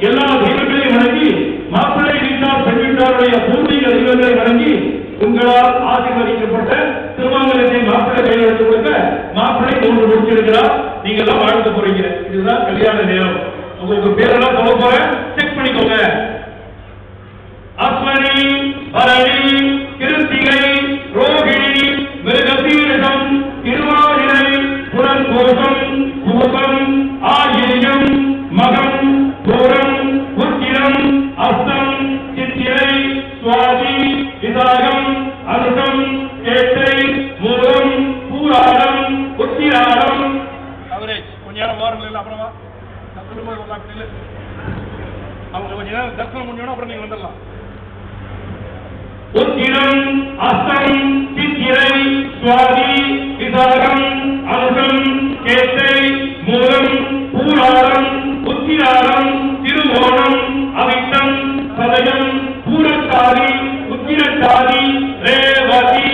எல்லா தெய்வங்களையும் வணங்கி மாப்பிள்ளை வீட்டார் பெண்ணிட்டாருடைய பூர்வீக தெய்வங்களை வணங்கி உங்களால் ஆசீர்வதிக்கப்பட்ட திருமங்கலத்தை மாப்பிள்ளை கையில் எடுத்து கொடுக்க மாப்பிள்ளை மூன்று முடிச்சிருக்கிறார். நீங்க எல்லாம் வாழ்த்து போறீங்க. இதுதான் கல்யாண நேரம். உங்களுக்கு பேரெல்லாம் சொல்ல போறேன். செக் பண்ணிக்கோங்க. அஸ்வனி பரணி கொஞ்ச நேரம் வாருங்கள் அப்புறமா நான் திரும்ப ஒரு நாள் அவங்க கொஞ்ச நேரம் தரிசனம் முடிஞ்சோன்னா அப்புறம் வந்துடலாம். உத்திரம் அஸ்தம் சித்திரை சுவாதி விசாகம் கேட்டை மூலம் திருவோணம் அவிட்டம் சதயம் பூரத்தாதி உத்திரத்தாதி ரேவதி.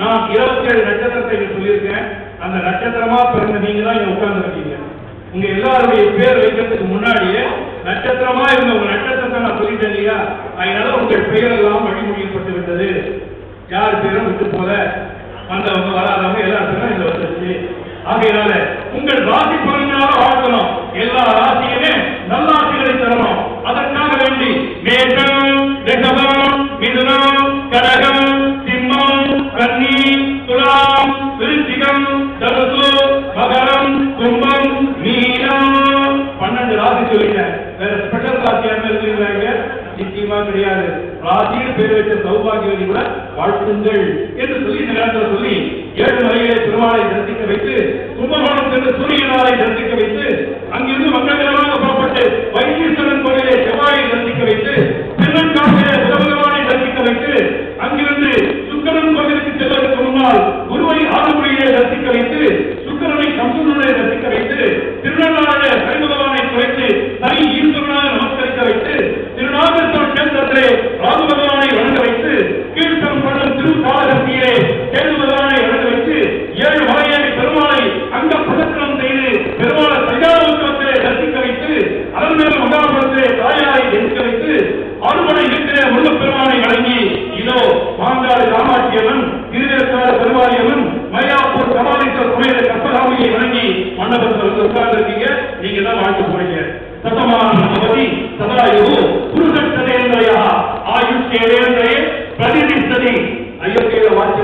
நான் இருபத்தி ஏழு நட்சத்திரத்தை சொல்லியிருக்கேன். அந்த நட்சத்திரமா பிறந்த நீங்க தான் இங்க உட்கார்ந்து உங்க எல்லாருடைய பேர் வைக்கிறதுக்கு முன்னாடியே நட்சத்திரமா இருந்த உங்க நட்சத்திரத்தை நான் சொல்லிட்டேன் இல்லையா? அதனால உங்கள் பெயர் எல்லாம் வழிமொழியப்பட்டு விட்டது. யார் பேரும் விட்டு போல. வந்தவங்க வராதவங்க எல்லா பேரும் இதுல வந்துருச்சு. ஆகையினால உங்கள் ராசி பலனால வாழ்க்கணும் எல்லாரும் தனுசு மகரம் கும்பம் மீனம் பன்னெண்டு ராசி சொல்லிட்டேன் வேற ஸ்பெஷல் ராசி நிச்சயமா கிடையாது. ராசியில் பேர் வச்ச சௌபாகியவதி கூட வாழ்த்துங்கள் என்று சொல்லி இந்த நேரத்தில் சொல்லி ஏழு மலையிலே பெருமாளை தரிசிக்க வைத்து கும்பகோணம் சென்று சூரியனாரை தரிசிக்க வைத்து அங்கிருந்து மங்களகரமாக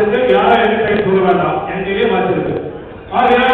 மாற்றிருக்கு யாரும் யாரா என்ன சொல்ல வேண்டாம் எங்கேயே மாற்றிருக்கு வாசிருக்கு ஆகையால